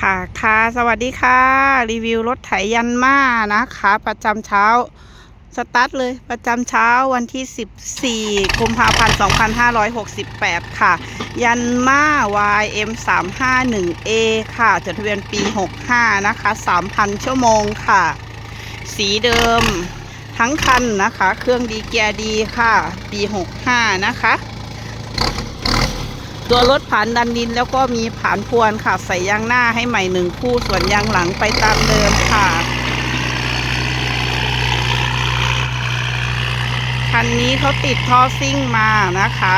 ค่ะค่ะสวัสดีค่ะ รีวิวรถไถยันมานะคะ ประจำเช้า สตาร์ทเลยประจำเช้าวันที่ 14กุมภาพันธ์2568 ค่ะ ยันมา YM 351A ค่ะ จดทะเบียนปี 65 นะคะ 3,000 ชั่วโมงค่ะ สีเดิมทั้งคันนะคะ เครื่องดีเกียร์ดีค่ะ ปี 65 นะคะ ตัวรถผ่านดันดินแล้วก็มีผ่านพวนค่ะ ใส่ยางหน้าให้ใหม่หนึ่งคู่ส่วนยางหลังไปตามเดิมค่ะ คันนี้เขาติดท่อซิ่งมานะคะ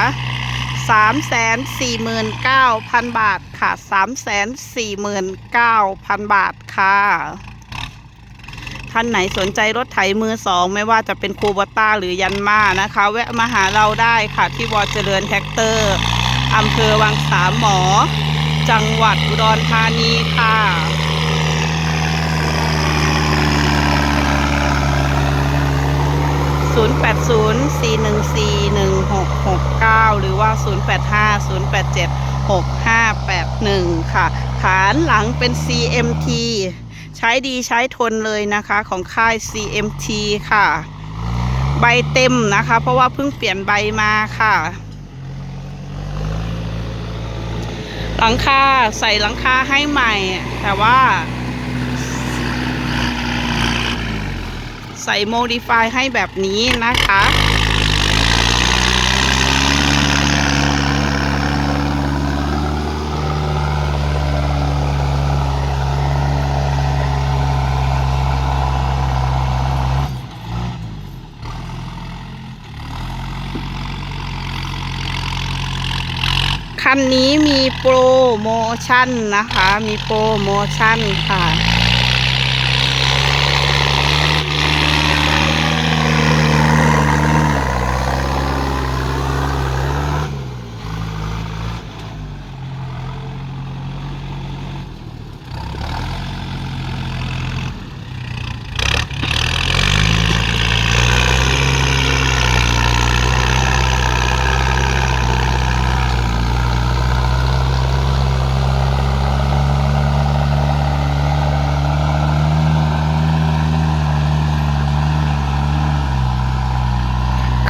349,000บาทค่ะ349,000บาทค่ะท่านไหนสนใจรถไถมือสองไม่ว่าจะเป็นคูบต้าหรือยันมานะคะ แวะมาหาเราได้ค่ะที่วอเจริญแท็กเตอร์ อำเภอวังสามหมอ จังหวัดอุดรธานีค่ะศูนย์แปดศูนย์สี่หนึ่งสี่หนึ่งหกหกเก้าหรือว่าศูนย์แปดห้าศูนย์แปดเจ็ดหกห้าแปดหนึ่งค่ะ ฐานหลังเป็น CMT ใช้ดีใช้ทนเลยนะคะของค่าย CMT ค่ะ ใบเต็มนะคะ เพราะว่าเพิ่งเปลี่ยนใบมาค่ะ หลังคาใส่หลังคาให้ใหม่ แต่ว่า ใส่โมดิฟายให้แบบนี้นะคะ คันนี้มีโปรโมชั่นนะคะ มีโปรโมชั่นค่ะ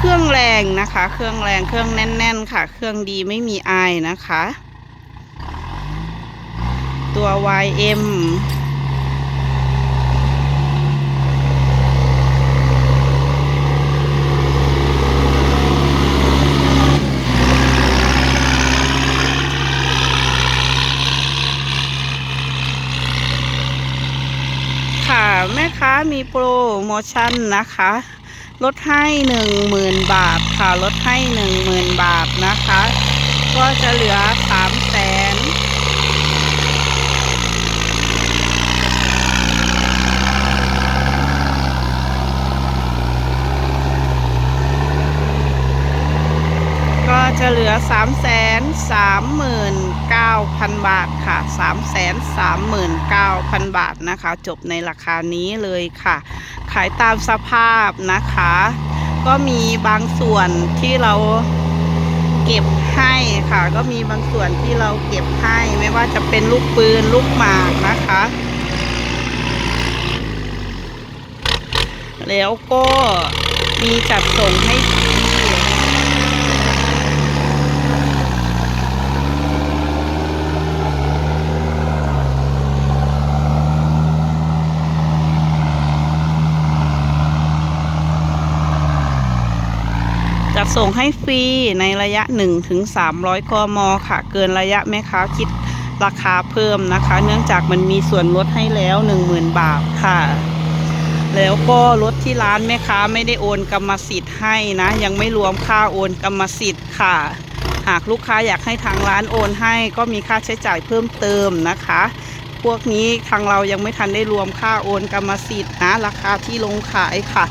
เค รงแรงนะคะ เครื่องแรงเครื่องแน่น ๆ ค่ะ เครื่องดีไม่มีอายนะคะ ตัว YM ค่ะ แม่ค้ามีโปรโมชั่นนะคะ ลดให้หนึ่งหมื่นบาทค่ะลดให้หนึ่งหมื่นบาทนะคะ ก็จะเหลือสามแสนก็จะเหลือสามแสนสามหมื่น 39,000 บาทค่ะ 339,000 บาทนะคะ จบในราคานี้เลยค่ะ ขายตามสภาพนะคะ ก็มีบางส่วนที่เราเก็บให้ค่ะ ก็มีบางส่วนที่เราเก็บให้ไม่ว่าจะเป็นลูกปืนลูกหมากนะคะ แล้วก็มีจัดส่งให้ ส่งให้ฟรีในระยะ 1-300 กม ค่ะ เกินระยะแม่ค้าคิดราคาเพิ่มนะคะ เนื่องจากมันมีส่วนลดให้แล้ว 10,000 บาทค่ะ แล้วก็รถที่ร้านแม่ค้าไม่ได้โอนกรรมสิทธิ์ให้นะ ยังไม่รวมค่าโอนกรรมสิทธิ์ค่ะ หากลูกค้าอยากให้ทางร้านโอนให้ ก็มีค่าใช้จ่ายเพิ่มเติมนะคะ พวกนี้ทางเรายังไม่ทันได้รวมค่าโอนกรรมสิทธิ์นะ ราคาที่ลงขายค่ะ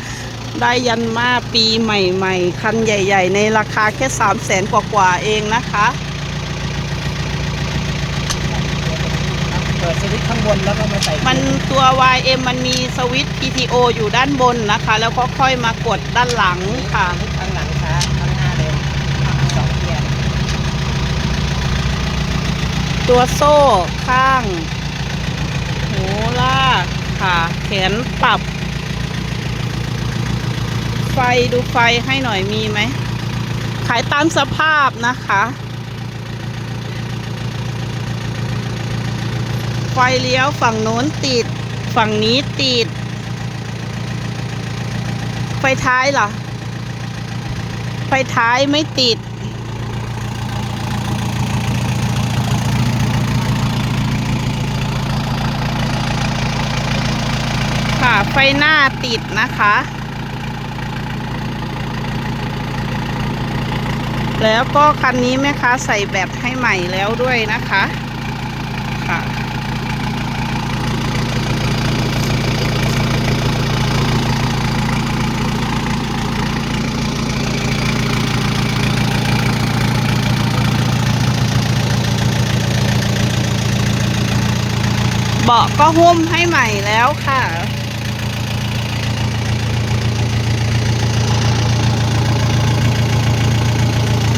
ได้ยันมาปีใหม่ๆ คันใหญ่ ๆ ในราคาแค่3 0 0แสนกว่าๆเองนะคะ เปิดสวิตช์ข้างบนแล้วก็มาใส่มันตัว YM มันมีสวิตช์ PTO อยู่ด้านบนนะคะ แล้วก็ค่อยมากดด้านหลังค่ะ ข้างหลังช้าข้างหน้าเร็วสองเกียร์ตัวโซ่ข้าง หูลากค่ะ แขนปรับ ไฟดูไฟให้หน่อยมีไหม ขายตามสภาพนะคะ ไฟเลี้ยวฝั่งโน้นติด ฝั่งนี้ติด ไฟท้ายเหรอ ไฟท้ายไม่ติดค่ะไฟหน้าติดนะคะ แล้วก็คันนี้แม่ค้าใส่แบตให้ใหม่แล้วด้วยนะคะค่ะเบาะก็หุ้มให้ใหม่แล้วค่ะ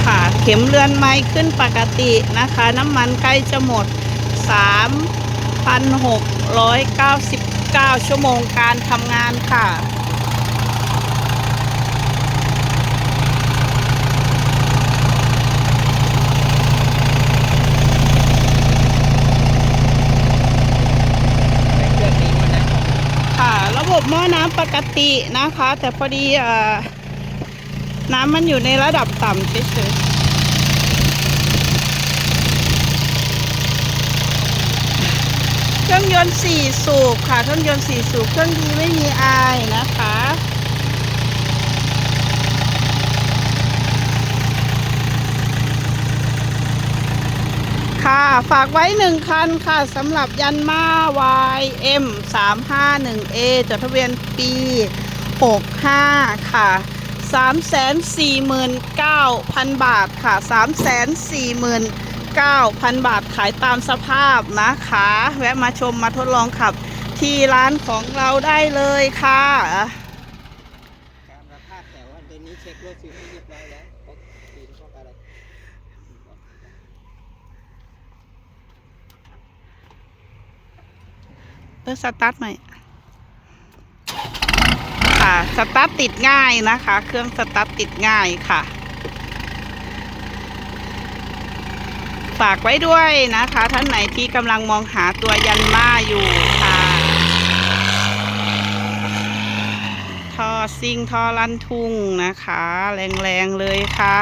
ค่ะ เข็มเรือนไม้ขึ้นปกตินะคะ น้ำมันใกล้จะหมด 3,699 ชั่วโมงการทำงานค่ะระค่ะระบบหม้อน้ำปกตินะคะ แต่พอดีเอ่อน้ำมันอยู่ในระดับต่ำเฉยๆ เครื่องยนต์สี่สูบค่ะ เครื่องยนต์สี่สูบ เครื่องดีไม่มีอายนะคะ ค่ะฝากไว้หนึ่งคันค่ะสำหรับยันมา YM 351A จดทะเบียนปี 65 ค่ะ 349,000 บาทค่ะ 349,000 บาทขายตามสภาพนะคะ แวะมาชมมาทดลองขับ ที่ร้านของเราได้เลยค่ะการราคาแต่ว่าเดือนนี้เช็ครถซื้อให้เรียบร้อยแล้วเพราะปีนเพราะอะไรเออสตาร์ทใหม่ค่ะสตาร์ทติดง่ายนะคะ เครื่องสตาร์ทติดง่ายค่ะ ฝากไว้ด้วยนะคะ ท่านไหนที่กำลังมองหาตัวยันมาอยู่ค่ะ ท่อซิ่งท่อลั่นทุ่งนะคะ แรงๆเลยค่ะ